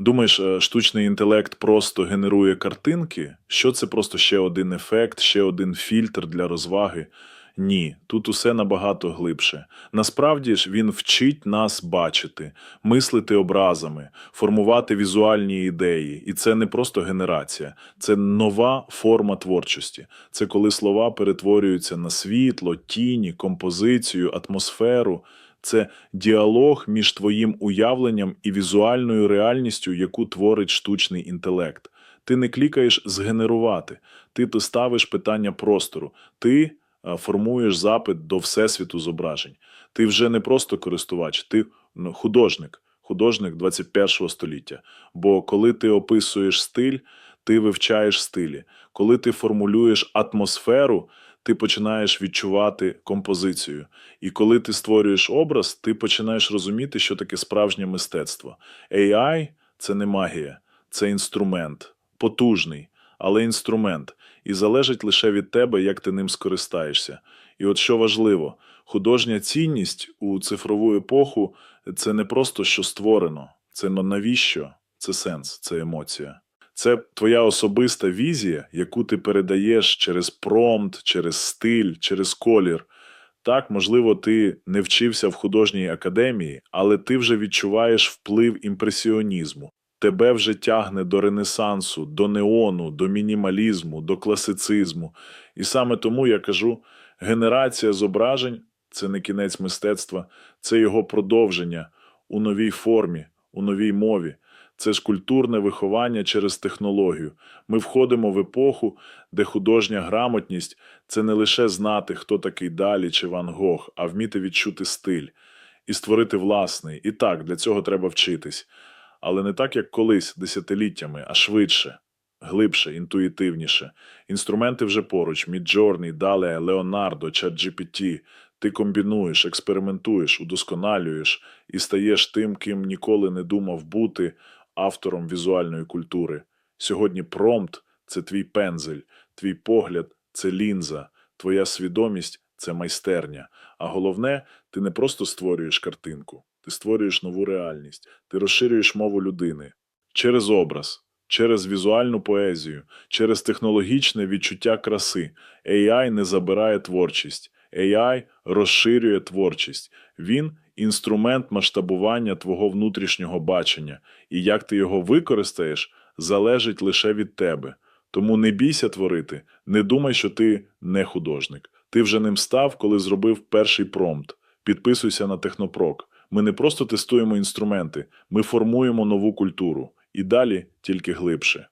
Думаєш, е, штучний інтелект просто генерує картинки? Що це просто ще один ефект, ще один фільтр для розваги? Ні, тут усе набагато глибше. Насправді ж він вчить нас бачити, мислити образами, формувати візуальні ідеї. І це не просто генерація, це нова форма творчості. Це коли слова перетворюються на світло, тіні, композицію, атмосферу. Це діалог між твоїм уявленням і візуальною реальністю, яку творить штучний інтелект. Ти не клікаєш згенерувати, ти то ставиш питання простору, ти формуєш запит до всесвіту зображень. Ти вже не просто користувач, ти ну, художник, художник 21 століття. Бо коли ти описуєш стиль, ти вивчаєш стилі. Коли ти формулюєш атмосферу, ти починаєш відчувати композицію. І коли ти створюєш образ, ти починаєш розуміти, що таке справжнє мистецтво. AI – це не магія, це інструмент, потужний, але інструмент, і залежить лише від тебе, як ти ним скористаєшся. І от що важливо, художня цінність у цифрову епоху це не просто що створено, це навіщо, це сенс, це емоція. Це твоя особиста візія, яку ти передаєш через промпт, через стиль, через колір. Так, можливо, ти не вчився в художній академії, але ти вже відчуваєш вплив імпресіонізму. Тебе вже тягне до ренесансу, до неону, до мінімалізму, до класицизму. І саме тому я кажу: генерація зображень це не кінець мистецтва, це його продовження у новій формі, у новій мові. Це ж культурне виховання через технологію. Ми входимо в епоху, де художня грамотність це не лише знати, хто такий Далі чи Ван Гог, а вміти відчути стиль і створити власний. І так, для цього треба вчитись. Але не так, як колись, десятиліттями, а швидше, глибше, інтуїтивніше. Інструменти вже поруч: Midjourney, Dali, Leonardo, ChatGPT. Ти комбінуєш, експериментуєш, удосконалюєш і стаєш тим, ким ніколи не думав бути автором візуальної культури. Сьогодні промпт це твій пензель, твій погляд це лінза, твоя свідомість це майстерня. А головне, ти не просто створюєш картинку, ти створюєш нову реальність, ти розширюєш мову людини через образ, через візуальну поезію, через технологічне відчуття краси. AI не забирає творчість. AI розширює творчість. Він інструмент масштабування твого внутрішнього бачення, і як ти його використаєш, залежить лише від тебе. Тому не бійся творити, не думай, що ти не художник. Ти вже ним став, коли зробив перший промпт. Підписуйся на Технопрок. Ми не просто тестуємо інструменти, ми формуємо нову культуру. І далі тільки глибше.